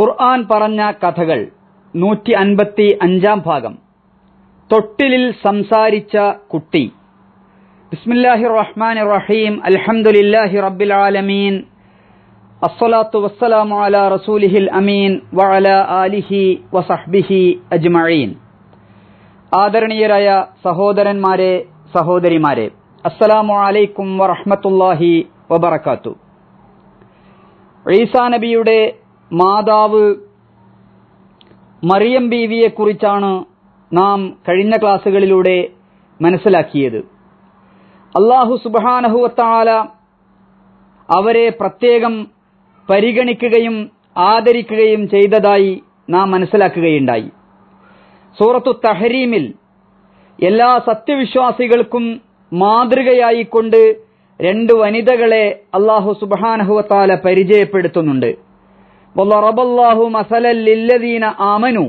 ഖുർആൻ പറഞ്ഞ കഥകൾ നൂറ്റി അൻപത്തി അഞ്ചാം ഭാഗം. തൊട്ടിലിൽ സംസാരിച്ച കുട്ടി. ബിസ്മില്ലാഹി റഹ്മാൻ റഹീം അൽഹംദുലില്ലാഹി റബ്ബിൽ ആലമീൻ അസ്സലാത്തു വസ്സലാമു അലാ റസൂലിഹിൽ അമീൻ വഅല ആലിഹി വസഹ്ബിഹി അജ്മഈൻ. ആദരണീയരായ സഹോദരന്മാരെ സഹോദരിമാരെ അസ്സലാമു അലൈക്കും വറഹ്മത്തുള്ളാഹി വബറകാത്തു. ഈസാ നബിയുടെ മാതാവ് മറിയം ബീവിയെക്കുറിച്ചാണ് നാം കഴിഞ്ഞ ക്ലാസ്സുകളിലൂടെ മനസ്സിലാക്കിയത്. അള്ളാഹു സുബാനഹുവത്താല അവരെ പ്രത്യേകം പരിഗണിക്കുകയും ആദരിക്കുകയും ചെയ്തതായി നാം മനസ്സിലാക്കുകയുണ്ടായി. സൂറത്തു തഹരീമിൽ എല്ലാ സത്യവിശ്വാസികൾക്കും മാതൃകയായിക്കൊണ്ട് രണ്ട് വനിതകളെ അള്ളാഹു സുബാനഹുവത്താല പരിചയപ്പെടുത്തുന്നുണ്ട്. വല്ലറബല്ലാഹു മസലല്ലില്ലദീന ആമനു.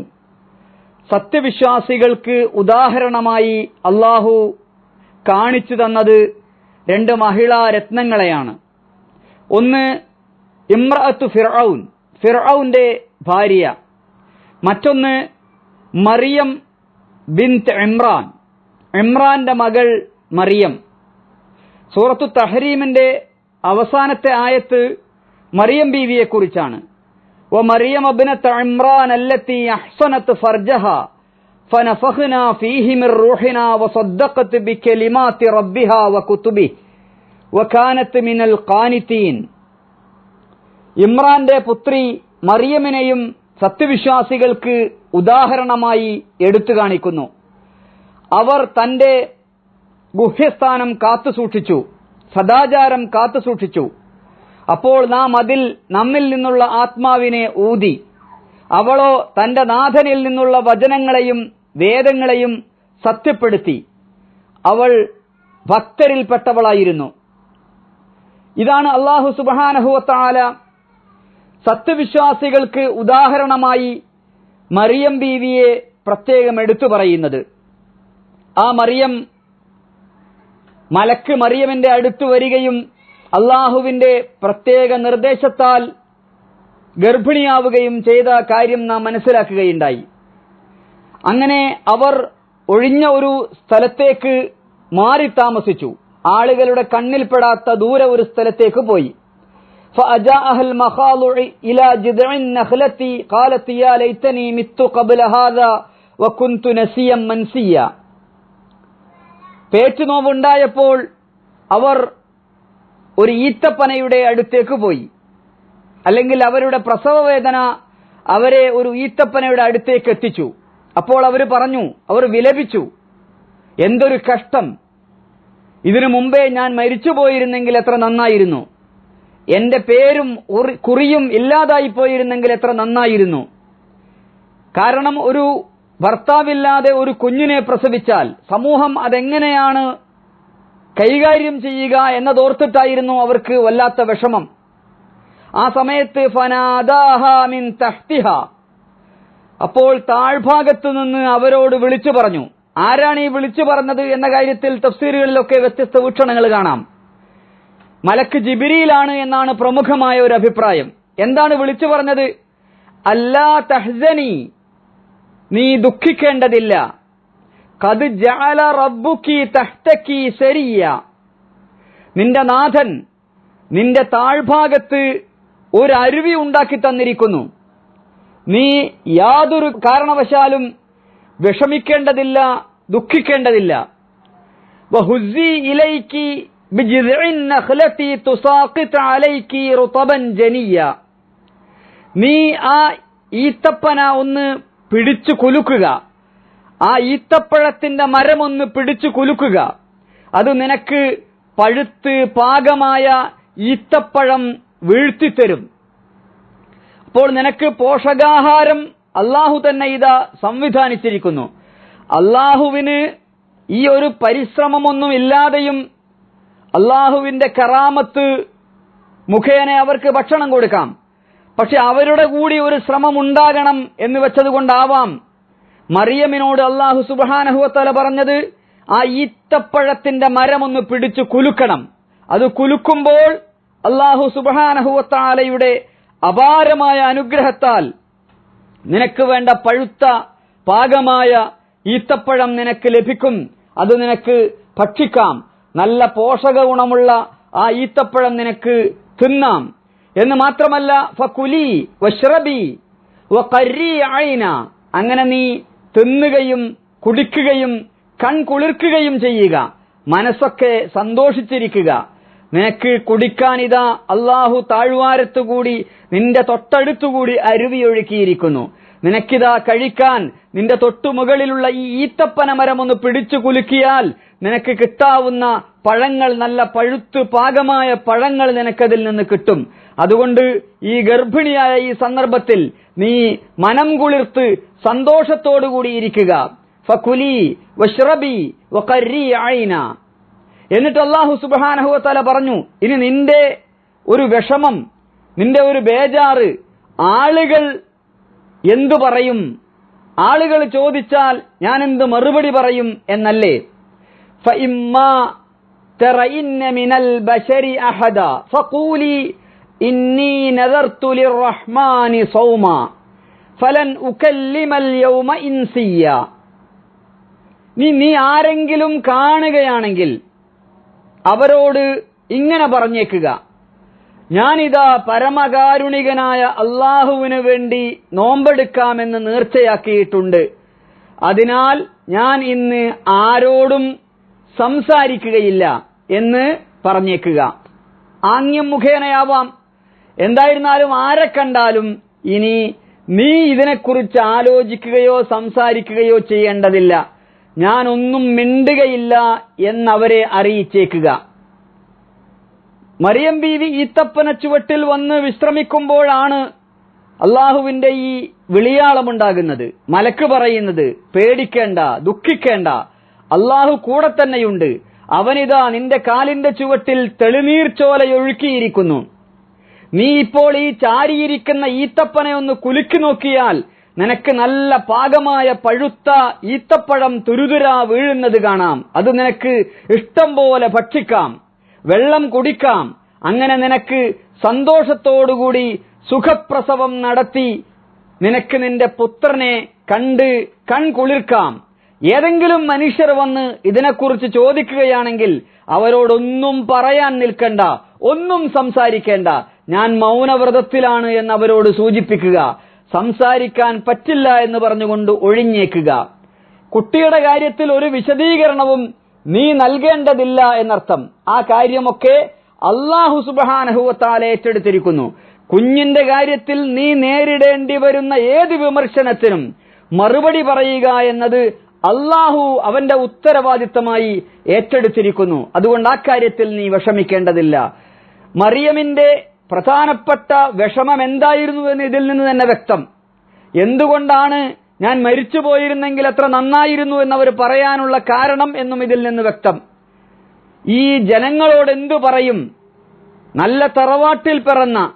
സത്യവിശ്വാസികൾക്ക് ഉദാഹരണമായി അള്ളാഹു കാണിച്ചു തന്നത് രണ്ട് മഹിളാ രത്നങ്ങളെയാണ്. ഒന്ന് ഇമ്രഅത്തു ഫിർഔൻ ഫിർഔന്റെ ഭാര്യ. മറ്റൊന്ന് മറിയം ബിൻത് ഇമ്രാൻ ഇമ്രാന്റെ മകൾ മറിയം. സൂറത്തു തഹരീമിന്റെ അവസാനത്തെ ആയത്ത് മറിയം ബീവിയെ കുറിച്ചാണ് ومريم ابنة عمران التي أحصنت فرجها فنفخنا فيه من روحنا وصدقت بكلمات ربها وكتبه وكانت من القانتين ഇമ്രാന്റെ പുത്രി മറിയമിനെയും സത്യവിശ്വാസികൾക്ക് ഉദാഹരണമായി എടുത്തു കാണിക്കുന്നു അവർ തന്റെ ഗുഹ്യസ്ഥാനം കാത്തുസൂക്ഷിച്ചു സദാചാരം കാത്തുസൂക്ഷിച്ചു അപ്പോൾ നാം അതിൽ നമ്മിൽ നിന്നുള്ള ആത്മാവിനെ ഊതി. അവളോ തന്റെ നാഥനിൽ നിന്നുള്ള വചനങ്ങളെയും വേദങ്ങളെയും സത്യപ്പെടുത്തി. അവൾ ഭക്തരിൽപ്പെട്ടവളായിരുന്നു. ഇതാണ് അള്ളാഹു സുബാനഹുവത്താല സത്യവിശ്വാസികൾക്ക് ഉദാഹരണമായി മറിയം ബീവിയെ പ്രത്യേകം എടുത്തു പറയുന്നത്. ആ മറിയം മലക്ക് മറിയമിന്റെ അടുത്തു വരികയും അള്ളാഹുവിന്റെ പ്രത്യേക നിർദ്ദേശത്താൽ ഗർഭിണിയാവുകയും ചെയ്ത കാര്യം നാം മനസ്സിലാക്കുകയുണ്ടായി അങ്ങനെ അവർ ഒഴിഞ്ഞ ഒരു സ്ഥലത്തേക്ക് മാറി താമസിച്ചു ആളുകളുടെ കണ്ണിൽപ്പെടാത്ത ദൂരെ ഒരു സ്ഥലത്തേക്ക് പോയി فأجاءها المخاض إلى جذع النخلة قالت يا ليتني مت قبل هذا وكنت نسيا منسيا പേറ്റുനോവുണ്ടായപ്പോൾ അവർ ഒരു ഈത്തപ്പനയുടെ അടുത്തേക്ക് പോയി. അല്ലെങ്കിൽ അവരുടെ പ്രസവ വേദന അവരെ ഒരു ഈത്തപ്പനയുടെ അടുത്തേക്ക് എത്തിച്ചു. അപ്പോൾ അവർ പറഞ്ഞു അവർ വിലപിച്ചു എന്തൊരു കഷ്ടം. ഇതിനു മുമ്പേ ഞാൻ മരിച്ചു പോയിരുന്നെങ്കിൽ എത്ര നന്നായിരുന്നു. എന്റെ പേരും കുറിയും ഇല്ലാതായി പോയിരുന്നെങ്കിൽ എത്ര നന്നായിരുന്നു. കാരണം ഒരു ഭർത്താവില്ലാതെ ഒരു കുഞ്ഞിനെ പ്രസവിച്ചാൽ സമൂഹം അതെങ്ങനെയാണ് കൈകാര്യം ചെയ്യുക എന്നതോർത്തിട്ടായിരുന്നു അവർക്ക് വല്ലാത്ത വിഷമം. ആ സമയത്ത് ഫനാദാഹാമിൻ തഹ്തിഹ. അപ്പോൾ താഴ്ഭാഗത്തു നിന്ന് അവരോട് വിളിച്ചു പറഞ്ഞു. ആരാണ് ഈ വിളിച്ചു പറഞ്ഞത്? എന്ന കാര്യത്തിൽ തഫ്സീറുകളിലൊക്കെ വ്യത്യസ്ത വീക്ഷണങ്ങൾ കാണാം. മലക്ക് ജിബിരിയിലാണ് എന്നാണ് പ്രമുഖമായ ഒരു അഭിപ്രായം. എന്താണ് വിളിച്ചു പറഞ്ഞത്? അല്ലാ തഹ്സനി നീ ദുഃഖിക്കേണ്ടതില്ല. ജഅല സരിയ നിന്റെ നാഥൻ നിന്റെ താഴ്ഭാഗത്ത് ഒരു അരുവി ഉണ്ടാക്കി തന്നിരിക്കുന്നു. നീ യാതൊരു കാരണവശാലും വിഷമിക്കേണ്ടതില്ല ദുഃഖിക്കേണ്ടതില്ല. ഇലൈക്കി നീ ആ ഈത്തപ്പന ഒന്ന് പിടിച്ചു കുലുക്കുക. ആ ഈത്തപ്പഴത്തിന്റെ മരമൊന്ന് പിടിച്ചു കുലുക്കുക. അത് നിനക്ക് പഴുത്ത് പാകമായ ഈത്തപ്പഴം വീഴ്ത്തിത്തരും. അപ്പോൾ നിനക്ക് പോഷകാഹാരം അള്ളാഹു തന്നെ ഇതാ സംവിധാനിച്ചിരിക്കുന്നു. അള്ളാഹുവിന് ഈ ഒരു പരിശ്രമമൊന്നും ഇല്ലാതെയും അള്ളാഹുവിന്റെ കറാമത്ത് മുഖേന അവർക്ക് ഭക്ഷണം കൊടുക്കാം. പക്ഷെ അവരുടെ കൂടി ഒരു ശ്രമം ഉണ്ടാകണം എന്ന് വെച്ചതുകൊണ്ടാവാം മറിയമിനോട് അള്ളാഹു സുബാനഹുവത്തല പറഞ്ഞത് ആ ഈത്തപ്പഴത്തിന്റെ മരമൊന്ന് പിടിച്ചു കുലുക്കണം. അത് കുലുക്കുമ്പോൾ അള്ളാഹു സുബാനഹുവത്താലയുടെ അപാരമായ അനുഗ്രഹത്താൽ നിനക്ക് വേണ്ട പഴുത്ത പാകമായ ഈത്തപ്പഴം നിനക്ക് ലഭിക്കും. അത് നിനക്ക് ഭക്ഷിക്കാം. നല്ല പോഷക ഗുണമുള്ള ആ ഈത്തപ്പഴം നിനക്ക് തിന്നാം. എന്ന് മാത്രമല്ല ഫകുലി വഷ്റബി ഐന. അങ്ങനെ നീ തിന്നുകയും കുടിക്കുകയും കൺകുളിർക്കുകയും ചെയ്യുക. മനസ്സൊക്കെ സന്തോഷിച്ചിരിക്കുക. നിനക്ക് കുടിക്കാനിതാ അള്ളാഹു താഴ്വാരത്തുകൂടി നിന്റെ തൊട്ടടുത്തുകൂടി അരുവിയൊഴുക്കിയിരിക്കുന്നു. നിനക്കിതാ കഴിക്കാൻ നിന്റെ തൊട്ടുമുകളിലുള്ള ഈ ഈത്തപ്പന മരം ഒന്ന് പിടിച്ചു കുലുക്കിയാൽ നിനക്ക് കിട്ടാവുന്ന പഴങ്ങൾ നല്ല പഴുത്ത് പാകമായ പഴങ്ങൾ നിനക്കതിൽ നിന്ന് കിട്ടും. അതുകൊണ്ട് ഈ ഗർഭിണിയായ ഈ സന്ദർഭത്തിൽ നീ മനം കുളിർത്ത് സന്തോഷത്തോടുകൂടി ഇരിക്കുക ഫകുലി വഷ്റബി വഖരി ഐന എന്നിട്ട് അള്ളാഹു സുബാനഹുവത്തല പറഞ്ഞു ഇനി നിന്റെ ഒരു വിഷമം നിന്റെ ഒരു ബേജാറ് ആളുകൾ എന്തു പറയും ആളുകൾ ചോദിച്ചാൽ ഞാൻ എന്ത് മറുപടി പറയും എന്നല്ലേ فإما ترين من البشر أحدا فقولي إني نذرت للرحمن صوما فلن أكلم اليوم إنسيا നീ നീ ആരെങ്കിലും കാണുകയാണെങ്കിൽ അവരോട് ഇങ്ങനെ പറഞ്ഞേക്കുക ഞാനിതാ പരമകാരുണികനായ അള്ളാഹുവിന് വേണ്ടി നോമ്പെടുക്കാമെന്ന് നേർച്ചയാക്കിയിട്ടുണ്ട് അതിനാൽ ഞാൻ ഇന്ന് ആരോടും സംസാരിക്കുകയില്ല എന്ന് പറഞ്ഞേക്കുക ആംഗ്യം മുഖേനയാവാം എന്തായിരുന്നാലും ആരെ കണ്ടാലും ഇനി നീ ഇതിനെക്കുറിച്ച് ആലോചിക്കുകയോ സംസാരിക്കുകയോ ചെയ്യേണ്ടതില്ല. ഞാനൊന്നും മിണ്ടുകയില്ല എന്നവരെ അറിയിച്ചേക്കുക. മറിയം ബീവി ഈത്തപ്പന ചുവട്ടിൽ വന്ന് വിശ്രമിക്കുമ്പോഴാണ് അള്ളാഹുവിന്റെ ഈ വിളിയാളമുണ്ടാകുന്നത്. മലക്ക് പറയുന്നത് പേടിക്കേണ്ട ദുഃഖിക്കേണ്ട അള്ളാഹു കൂടെ തന്നെയുണ്ട്. അവനിതാ നിന്റെ കാലിന്റെ ചുവട്ടിൽ തെളിനീർ ചോലയൊഴുക്കിയിരിക്കുന്നു നീ ഇപ്പോൾ ഈ ചാരിയിരിക്കുന്ന ഈത്തപ്പനെ ഒന്ന് കുലുക്കി നോക്കിയാൽ നിനക്ക് നല്ല പാകമായ പഴുത്ത ഈത്തപ്പഴം തുരുതുരാ വീഴുന്നത് കാണാം. അത് നിനക്ക് ഇഷ്ടം പോലെ ഭക്ഷിക്കാം. വെള്ളം കുടിക്കാം. അങ്ങനെ നിനക്ക് സന്തോഷത്തോടുകൂടി സുഖപ്രസവം നടത്തി നിനക്ക് നിന്റെ പുത്രനെ കണ്ട് കൺകുളിർക്കാം. ഏതെങ്കിലും മനുഷ്യർ വന്ന് ഇതിനെക്കുറിച്ച് ചോദിക്കുകയാണെങ്കിൽ അവരോടൊന്നും പറയാൻ നിൽക്കണ്ട ഒന്നും സംസാരിക്കേണ്ട. ഞാൻ മൗനവ്രതത്തിലാണ് എന്ന് അവരോട് സൂചിപ്പിക്കുക സംസാരിക്കാൻ പറ്റില്ല എന്ന് പറഞ്ഞുകൊണ്ട് ഒഴിഞ്ഞേക്കുക. കുട്ടിയുടെ കാര്യത്തിൽ ഒരു വിശദീകരണവും നീ നൽകേണ്ടതില്ല എന്നർത്ഥം. ആ കാര്യമൊക്കെ അള്ളാഹു സുബാനഹുവത്താൽ ഏറ്റെടുത്തിരിക്കുന്നു. കുഞ്ഞിന്റെ കാര്യത്തിൽ നീ നേരിടേണ്ടി വരുന്ന ഏത് വിമർശനത്തിനും മറുപടി പറയുക എന്നത് അള്ളാഹു അവന്റെ ഉത്തരവാദിത്തമായി ഏറ്റെടുത്തിരിക്കുന്നു. അതുകൊണ്ട് ആ കാര്യത്തിൽ നീ വിഷമിക്കേണ്ടതില്ല. മറിയമിന്റെ പ്രധാനപ്പെട്ട വിഷമം എന്തായിരുന്നു എന്ന് ഇതിൽ നിന്ന് തന്നെ വ്യക്തം. എന്തുകൊണ്ടാണ് ഞാൻ മരിച്ചു പോയിരുന്നെങ്കിൽ എത്ര നന്നായിരുന്നു എന്നവർ പറയാനുള്ള കാരണം എന്നും ഇതിൽ നിന്ന് വ്യക്തം. ഈ ജനങ്ങളോട് എന്തു പറയും? നല്ല തറവാട്ടിൽ പിറന്ന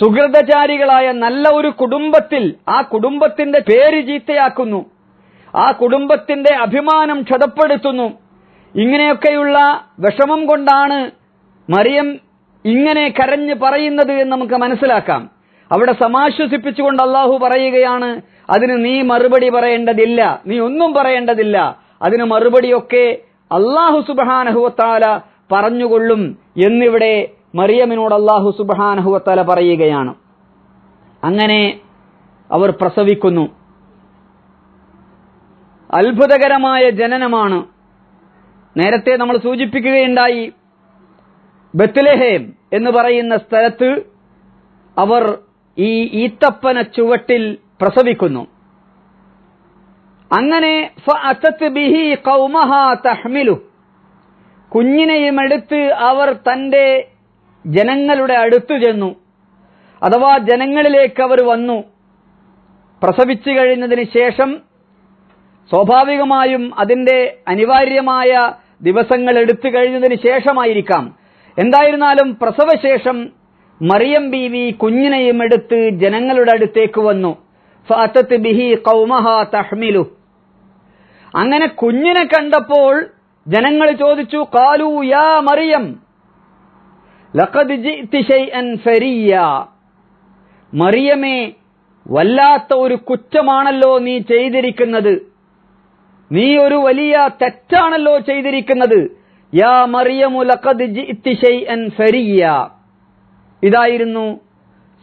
സുഹൃതചാരികളായ നല്ല ഒരു കുടുംബത്തിൽ ആ കുടുംബത്തിന്റെ പേര് ചീത്തയാക്കുന്നു. ആ കുടുംബത്തിന്റെ അഭിമാനം ക്ഷതപ്പെടുത്തുന്നു. ഇങ്ങനെയൊക്കെയുള്ള വിഷമം കൊണ്ടാണ് മറിയം ഇങ്ങനെ കരഞ്ഞ് പറയുന്നത് എന്ന് നമുക്ക് മനസ്സിലാക്കാം. അവിടെ സമാശ്വസിപ്പിച്ചുകൊണ്ട് അള്ളാഹു പറയുകയാണ് അതിന് നീ മറുപടി പറയേണ്ടതില്ല. നീ ഒന്നും പറയേണ്ടതില്ല. അതിന് മറുപടിയൊക്കെ അള്ളാഹു സുബാനഹുവത്താല പറഞ്ഞുകൊള്ളും എന്നിവിടെ മറിയമിനോട് അള്ളാഹു സുബാനഹുവത്താല പറയുകയാണ്. അങ്ങനെ അവർ പ്രസവിക്കുന്നു. അത്ഭുതകരമായ ജനനമാണ്. നേരത്തെ നമ്മൾ സൂചിപ്പിക്കുകയുണ്ടായി ബത്ലഹേം എന്ന് പറയുന്ന സ്ഥലത്ത് അവർ ഈ ഈത്തപ്പന ചുവട്ടിൽ പ്രസവിക്കുന്നു. അങ്ങനെ കുഞ്ഞിനെയും എടുത്ത് അവർ തന്റെ ജനങ്ങളുടെ അടുത്തു ചെന്നു. അഥവാ ജനങ്ങളിലേക്ക് അവർ വന്നു. പ്രസവിച്ചു കഴിഞ്ഞതിന് ശേഷം സ്വാഭാവികമായും അതിന്റെ അനിവാര്യമായ ദിവസങ്ങൾ എടുത്തു കഴിഞ്ഞതിന് ശേഷമായിരിക്കാം. എന്തായിരുന്നാലും പ്രസവശേഷം മറിയം ബീവി കുഞ്ഞിനെയും എടുത്ത് ജനങ്ങളുടെ അടുത്തേക്ക് വന്നു. ബിഹി തഹ്മിലു. അങ്ങനെ കുഞ്ഞിനെ കണ്ടപ്പോൾ ജനങ്ങൾ ചോദിച്ചു കാലു യാ മറിയം ലഖദ് ഫരിയ. മറിയമേ വല്ലാത്ത ഒരു കുറ്റമാണല്ലോ നീ ചെയ്തിരിക്കുന്നത്. നീ ഒരു വലിയ തെറ്റാണല്ലോ ചെയ്തിരിക്കുന്നത്. യാ മറിയമു ലഖദ് ഫരിയ. ഇതായിരുന്നു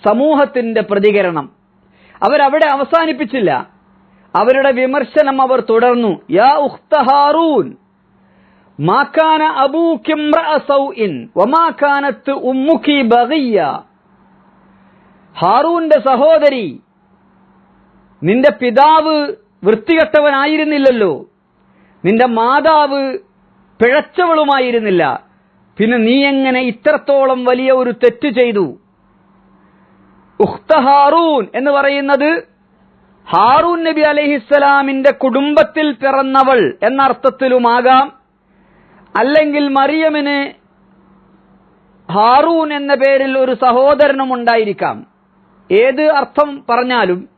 സമൂഹത്തിന്റെ പ്രതികരണം. അവരവിടെ അവസാനിപ്പിച്ചില്ല. അവരുടെ വിമർശനം അവർ തുടർന്നു. യാ ഉഖ്ത ഹാറൂൻ. മാ കാന അബൂകി ഇംറഅ സൗഇൻ. വമാ കാനത്ത് ഉമ്മുകി ബഗിയ ഹാറൂന്റെ സഹോദരി നിന്റെ പിതാവ് വൃത്തികെട്ടവനായിരുന്നില്ലല്ലോ. നിന്റെ മാതാവ് പിഴച്ചവളുമായിരുന്നില്ല. പിന്നെ നീ എങ്ങനെ ഇത്രത്തോളം വലിയ ഒരു തെറ്റ് ചെയ്തു? ഉഖ്ത ഹാറൂൻ എന്ന് പറയുന്നത് ഹാറൂൻ നബി അലഹിസ്സലാമിന്റെ കുടുംബത്തിൽ പിറന്നവൾ എന്ന അർത്ഥത്തിലുമാകാം. അല്ലെങ്കിൽ മറിയമിന് ഹാറൂൻ എന്ന പേരിൽ ഒരു സഹോദരനും ഉണ്ടായിരിക്കാം ഏത് അർത്ഥം പറഞ്ഞാലും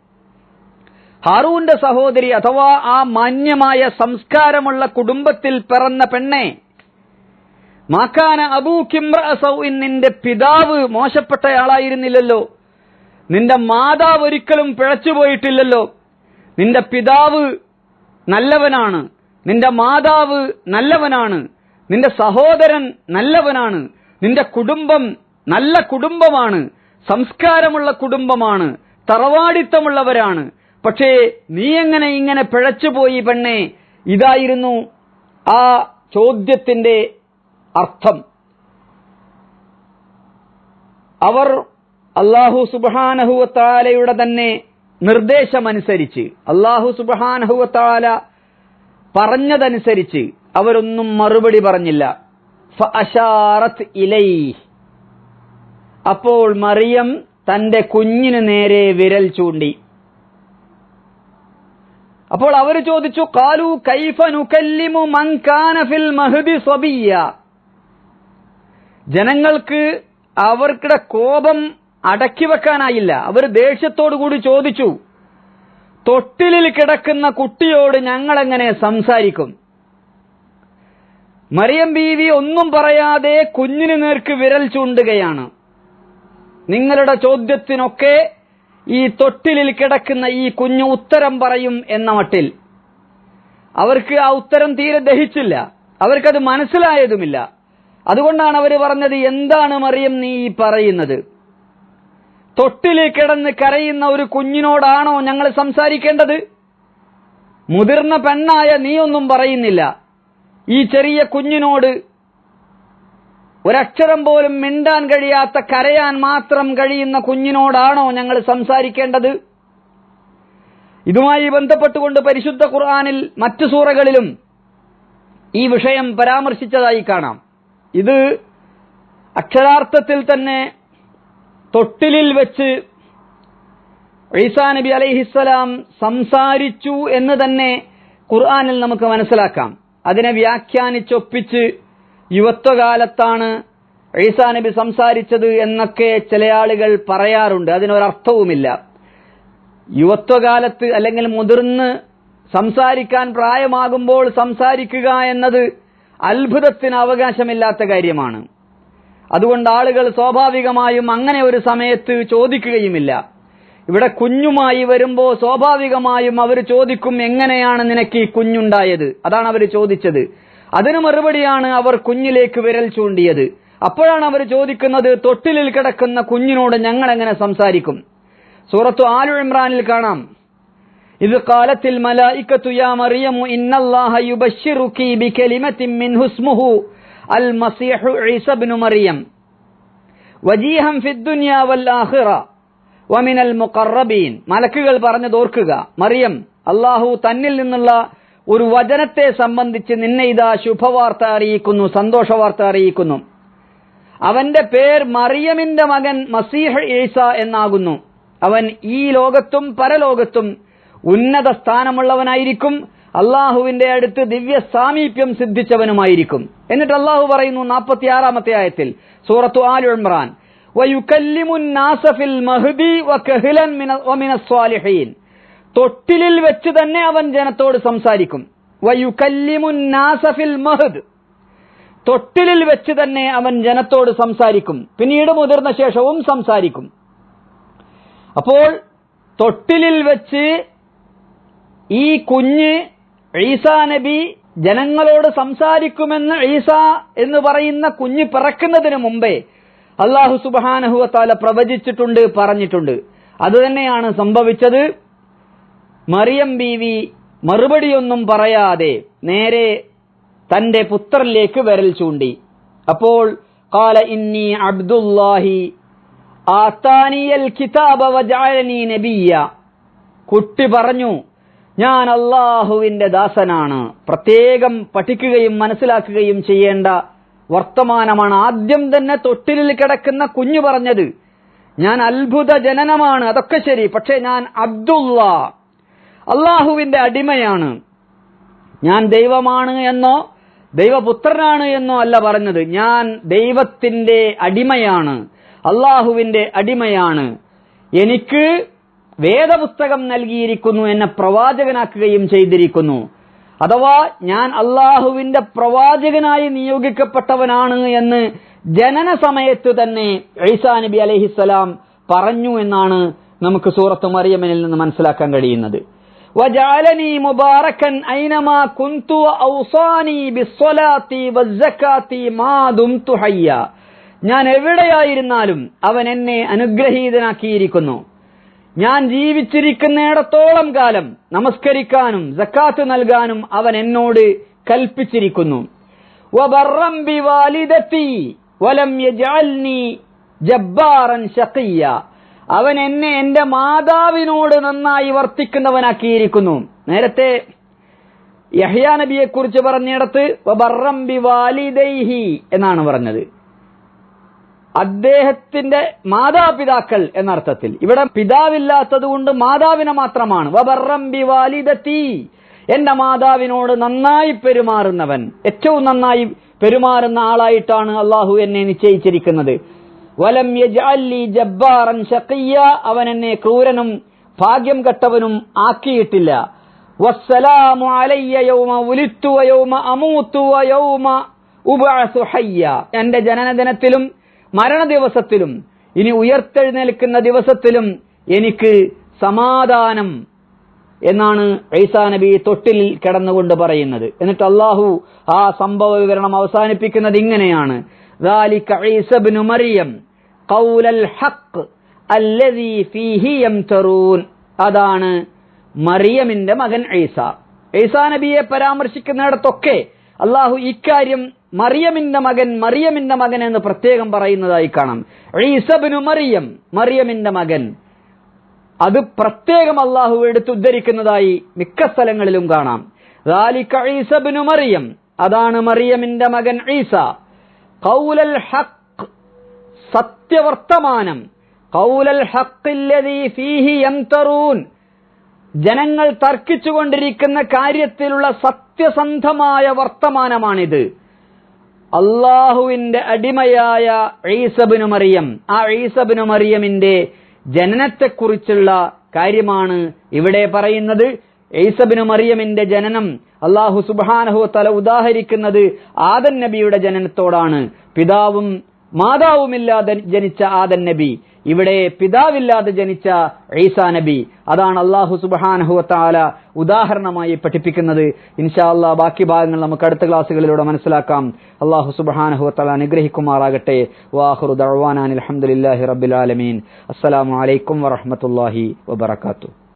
ഹാറൂന്റെ സഹോദരി അഥവാ ആ മാന്യമായ സംസ്കാരമുള്ള കുടുംബത്തിൽ പിറന്ന പെണ്ണെ മാക്കാന അബൂ കിംറ സൗഇൻ നിന്റെ പിതാവ് മോശപ്പെട്ടയാളായിരുന്നില്ലല്ലോ. നിന്റെ മാതാവ് ഒരിക്കലും പിഴച്ചുപോയിട്ടില്ലല്ലോ നിന്റെ പിതാവ് നല്ലവനാണ്. നിന്റെ മാതാവ് നല്ലവനാണ്. നിന്റെ സഹോദരൻ നല്ലവനാണ്. നിന്റെ കുടുംബം നല്ല കുടുംബമാണ്. സംസ്കാരമുള്ള കുടുംബമാണ്. തറവാടിത്തമുള്ളവരാണ്. പക്ഷേ എങ്ങനെ ഇങ്ങനെ പിഴച്ചുപോയി പെണ്ണെ? ഇതായിരുന്നു ആ ചോദ്യത്തിന്റെ അർത്ഥം. അവർ അള്ളാഹു സുബാനഹുവത്താലയുടെ തന്നെ നിർദ്ദേശമനുസരിച്ച് അള്ളാഹു സുബാനഹുവത്താല പറഞ്ഞതനുസരിച്ച് അവരൊന്നും മറുപടി പറഞ്ഞില്ല. ഇലൈ അപ്പോൾ മറിയം തന്റെ കുഞ്ഞിന് നേരെ വിരൽ ചൂണ്ടി. അപ്പോൾ അവർ ചോദിച്ചു കാലു കൈഫ നുകല്ലിമു മങ്കാനഫിൽ കാന ഫിൽ മഹ്ദി സ്വബിയ ജനങ്ങൾക്ക് അവർക്കിടെ കോപം അടക്കി വെക്കാനായില്ല. അവർ ദേഷ്യത്തോടുകൂടി ചോദിച്ചു തൊട്ടിലിൽ കിടക്കുന്ന കുട്ടിയോട് ഞങ്ങൾ എങ്ങനെ സംസാരിക്കും? മറിയം ബീവി ഒന്നും പറയാതെ കുഞ്ഞിന് നേർക്ക് വിരൽ ചൂണ്ടുകയാണ്. നിങ്ങളുടെ ചോദ്യത്തിനൊക്കെ ഈ തൊട്ടിലിൽ കിടക്കുന്ന ഈ കുഞ്ഞു ഉത്തരം പറയും എന്ന മട്ടിൽ. അവർക്ക് ആ ഉത്തരം തീരെ ദഹിച്ചില്ല. അവർക്കത് മനസ്സിലായതുമില്ല. അതുകൊണ്ടാണ് അവർ പറഞ്ഞത് എന്താണ് മറിയം നീ ഈ പറയുന്നത്? തൊട്ടിലിൽ കിടന്ന് കരയുന്ന ഒരു കുഞ്ഞിനോടാണോ ഞങ്ങൾ സംസാരിക്കേണ്ടത്? മുതിർന്ന പെണ്ണായ നീ ഒന്നും പറയുന്നില്ല. ഈ ചെറിയ കുഞ്ഞിനോട് ഒരക്ഷരം പോലും മിണ്ടാൻ കഴിയാത്ത കരയാൻ മാത്രം കഴിയുന്ന കുഞ്ഞിനോടാണോ ഞങ്ങൾ സംസാരിക്കേണ്ടത്? ഇതുമായി ബന്ധപ്പെട്ടുകൊണ്ട് പരിശുദ്ധ ഖുർആാനിൽ മറ്റു സൂറകളിലും ഈ വിഷയം പരാമർശിച്ചതായി കാണാം. ഇത് അക്ഷരാർത്ഥത്തിൽ തന്നെ തൊട്ടിലിൽ വെച്ച് ഈസാ നബി അലൈഹിസ്സലാം സംസാരിച്ചു എന്ന് തന്നെ ഖുർആാനിൽ നമുക്ക് മനസ്സിലാക്കാം. അതിനെ വ്യാഖ്യാനിച്ചൊപ്പിച്ച് യുവത്വകാലത്താണ് ഈസാ നബി സംസാരിച്ചത് എന്നൊക്കെ ചില ആളുകൾ പറയാറുണ്ട്. അതിനൊരർത്ഥവുമില്ല. യുവത്വകാലത്ത് അല്ലെങ്കിൽ മുതിർന്ന് സംസാരിക്കാൻ പ്രായമാകുമ്പോൾ സംസാരിക്കുക എന്നത് അത്ഭുതത്തിന് അവകാശമില്ലാത്ത കാര്യമാണ്. അതുകൊണ്ട് ആളുകൾ സ്വാഭാവികമായും അങ്ങനെ ഒരു സമയത്ത് ചോദിക്കുകയുമില്ല. ഇവിടെ കുഞ്ഞുമായി വരുമ്പോൾ സ്വാഭാവികമായും അവർ ചോദിക്കും എങ്ങനെയാണ് നിനക്ക് ഈ കുഞ്ഞുണ്ടായത്? അതാണ് അവർ ചോദിച്ചത്. അതിന് മറുപടിയാണ് അവർ കുഞ്ഞിലേക്ക് വിരൽ ചൂണ്ടിയത്. അപ്പോഴാണ് അവർ ചോദിക്കുന്നത് തൊട്ടിലിൽ കിടക്കുന്ന കുഞ്ഞിനോട് ഞങ്ങൾ എങ്ങനെ സംസാരിക്കും? സൂറത്തു ആലു ഇമ്രാനിൽ കാണാം. ഇത് കാലത്തിൽ യാ ഇന്നല്ലാഹ അൽ മസീഹു ഈസ ഇബ്നു മറിയം. വൽ വമിനൽ മലക്കുകൾ പറഞ്ഞത് ഓർക്കുക മറിയം അള്ളാഹു തന്നിൽ നിന്നുള്ള ഒരു വചനത്തെ സംബന്ധിച്ച് നിന്നെ ഇതാ ശുഭവാർത്ത അറിയിക്കുന്നു സന്തോഷ വാർത്ത അറിയിക്കുന്നു. അവന്റെ പേർ മറിയമിന്റെ മകൻ മസീഹ് ഈസ എന്നാകുന്നു. അവൻ ഈ ലോകത്തും പരലോകത്തും ഉന്നത സ്ഥാനമുള്ളവനായിരിക്കും അള്ളാഹുവിന്റെ അടുത്ത് ദിവ്യ സാമീപ്യം സിദ്ധിച്ചവനുമായിരിക്കും. എന്നിട്ട് അള്ളാഹു പറയുന്നു നാൽപ്പത്തിയാറാമത്തെ ആയത്തിൽ സൂറത്തു ആലു ഇമ്രാൻ തൊട്ടിലിൽ വെച്ച് തന്നെ അവൻ ജനത്തോട് സംസാരിക്കും. വയുക്കല്ലിമുന്നാസഫിൽ മഹദ്. തൊട്ടിലിൽ വെച്ച് തന്നെ അവൻ ജനത്തോട് സംസാരിക്കും. പിന്നീട് മുതിർന്ന ശേഷവും സംസാരിക്കും. അപ്പോൾ തൊട്ടിലിൽ വെച്ച് ഈ കുഞ്ഞ് ഈസാ നബി ജനങ്ങളോട് സംസാരിക്കുമെന്ന് ഈസ എന്ന് പറയുന്ന കുഞ്ഞ് പിറക്കുന്നതിന് മുമ്പേ അള്ളാഹു സുബാനഹുവത്താല പ്രവചിച്ചിട്ടുണ്ട് പറഞ്ഞിട്ടുണ്ട്. അതുതന്നെയാണ് സംഭവിച്ചത്. മറിയം ബീവി മറുപടിയൊന്നും പറയാതെ നേരെ തന്റെ പുത്രനിലേക്ക് വരൽ ചൂണ്ടി. അപ്പോൾ കാല ഇന്നി അബ്ദുല്ലാഹി നബിയ്യ. കുട്ടി പറഞ്ഞു ഞാൻ അള്ളാഹുവിന്റെ ദാസനാണ്. പ്രത്യേകം പഠിക്കുകയും മനസ്സിലാക്കുകയും ചെയ്യേണ്ട വർത്തമാനമാണ് ആദ്യം തന്നെ തൊട്ടിലിൽ കിടക്കുന്ന കുഞ്ഞു പറഞ്ഞത്. ഞാൻ അത്ഭുത ജനനമാണ്. അതൊക്കെ ശരി. പക്ഷേ ഞാൻ അബ്ദുള്ള അള്ളാഹുവിന്റെ അടിമയാണ്. ഞാൻ ദൈവമാണ് എന്നോ ദൈവപുത്രനാണ് എന്നോ അല്ല പറഞ്ഞത്. ഞാൻ ദൈവത്തിന്റെ അടിമയാണ്. അള്ളാഹുവിന്റെ അടിമയാണ്. എനിക്ക് വേദപുസ്തകം നൽകിയിരിക്കുന്നു എന്നെ പ്രവാചകനാക്കുകയും ചെയ്തിരിക്കുന്നു. അഥവാ ഞാൻ അള്ളാഹുവിന്റെ പ്രവാചകനായി നിയോഗിക്കപ്പെട്ടവനാണ് എന്ന് ജനന സമയത്ത് തന്നെ ഐസാ നബി അലഹിസ്സലാം പറഞ്ഞു എന്നാണ് നമുക്ക് സൂറത്ത് മറിയമ്മനിൽ നിന്ന് മനസ്സിലാക്കാൻ കഴിയുന്നത്. وجعلني مباركا أينما كنت وأوصاني بالصلاة والزكاة ما دمت حيا ഞാൻ എവിടെയായിരുന്നാലും അവൻ എന്നെ അനുഗ്രഹീതനാക്കിയിരിക്കുന്നു ഞാൻ ജീവിച്ചിരിക്കുന്നിടത്തോളം കാലം നമസ്കരിക്കാനും സക്കാത്ത് നൽകാനും അവൻ എന്നോട് കൽപ്പിച്ചിരിക്കുന്നു وبرا بوالدتي അവൻ എന്നെ എന്റെ മാതാവിനോട് നന്നായി വർത്തിക്കുന്നവനാക്കിയിരിക്കുന്നു. നേരത്തെ യഹ്യാ നബിയെ കുറിച്ച് പറഞ്ഞിടത്ത് എന്നാണ് പറഞ്ഞത്. അദ്ദേഹത്തിന്റെ മാതാപിതാക്കൾ എന്നർത്ഥത്തിൽ. ഇവിടെ പിതാവില്ലാത്തത് കൊണ്ട് മാതാവിനെ മാത്രമാണ്. എന്റെ മാതാവിനോട് നന്നായി പെരുമാറുന്നവൻ. ഏറ്റവും നന്നായി പെരുമാറുന്ന ആളായിട്ടാണ് അള്ളാഹു എന്നെ നിശ്ചയിച്ചിരിക്കുന്നത്. വലം യജഅല്ലി ജബ്ബാറൻ ഷഖിയ അവൻ എന്നെ ക്രൂരനും ഭാഗ്യം കെട്ടവനും ആക്കിയിട്ടില്ല. വസ്സലാമു അലയ്യ യൗമ ഉലിത്തു യൗമ അമൂത്തു യൗമ ഉബഅസു എന്റെ ജനനദിനത്തിലും മരണ ദിവസത്തിലും ഇനി ഉയർത്തെഴുന്നേൽക്കുന്ന ദിവസത്തിലും എനിക്ക് സമാധാനം എന്നാണ് ഐസാ നബി തൊട്ടിൽ കിടന്നുകൊണ്ട് പറയുന്നത്. എന്നിട്ട് അള്ളാഹു ആ സംഭവ വിവരണം അവസാനിപ്പിക്കുന്നത് ഇങ്ങനെയാണ്. മറിയം. കൗലൽ ഹക്ക് അല്ലതി ഫീഹി യംതറൂൻ. അതാണ് മറിയമിന്റെ മകൻ ഈസ. ഈസാ നബിയെ പരാമർശിക്കുന്നിടത്തൊക്കെ അള്ളാഹു ഇക്കാര്യം മറിയമിന്റെ മകൻ മറിയമിന്റെ മകൻ എന്ന് പ്രത്യേകം പറയുന്നതായി കാണാം. ഈസബിനു മറിയം മറിയമിന്റെ മകൻ. അത് പ്രത്യേകം അള്ളാഹു എടുത്ത് ഉദ്ധരിക്കുന്നതായി മിക്ക സ്ഥലങ്ങളിലും കാണാം. ഈസബിനു മറിയം അതാണ് മറിയമിന്റെ മകൻ ഈസ. കൗലൽ ഹക്ക് സത്യവർത്തമാനം. കൗലൽ ഫീഹി യംതറൂൻ. ജനങ്ങൾ തർക്കിച്ചുകൊണ്ടിരിക്കുന്ന കാര്യത്തിലുള്ള സത്യസന്ധമായ വർത്തമാനമാണിത്. അള്ളാഹുവിന്റെ അടിമയായ ഈസബിനു മറിയം. ആ ഈസബിനു മറിയമിന്റെ ജനനത്തെക്കുറിച്ചുള്ള കാര്യമാണ് ഇവിടെ പറയുന്നത്. ഈസബിനു മറിയമിന്റെ ജനനം അള്ളാഹു സുബാനഹു തല ഉദാഹരിക്കുന്നത് ആദൻ നബിയുടെ ജനനത്തോടാണ്. പിതാവും മാതാവുമില്ലാതെ ജനിച്ച ആദൻ നബി ഇവിടെ പിതാവില്ലാതെ ജനിച്ച ഈസാ നബി. അതാണ് അള്ളാഹു സുബാനഹു താല ഉദാഹരണമായി പഠിപ്പിക്കുന്നത്. ഇൻഷാ അല്ലാ ബാക്കി ഭാഗങ്ങൾ നമുക്ക് അടുത്ത ക്ലാസ്സുകളിലൂടെ മനസ്സിലാക്കാം. അള്ളാഹു സുബാനഹു താല അനുഗ്രഹിക്കുമാറാകട്ടെ. വാഹുറു ദഅ്വാനാൻ അൽഹംദുലില്ലാഹി റബ്ബിൽ ആലമീൻ. അസ്സലാമു അലൈക്കും വറഹ്മത്തുള്ളാഹി വബറകാതുഹു.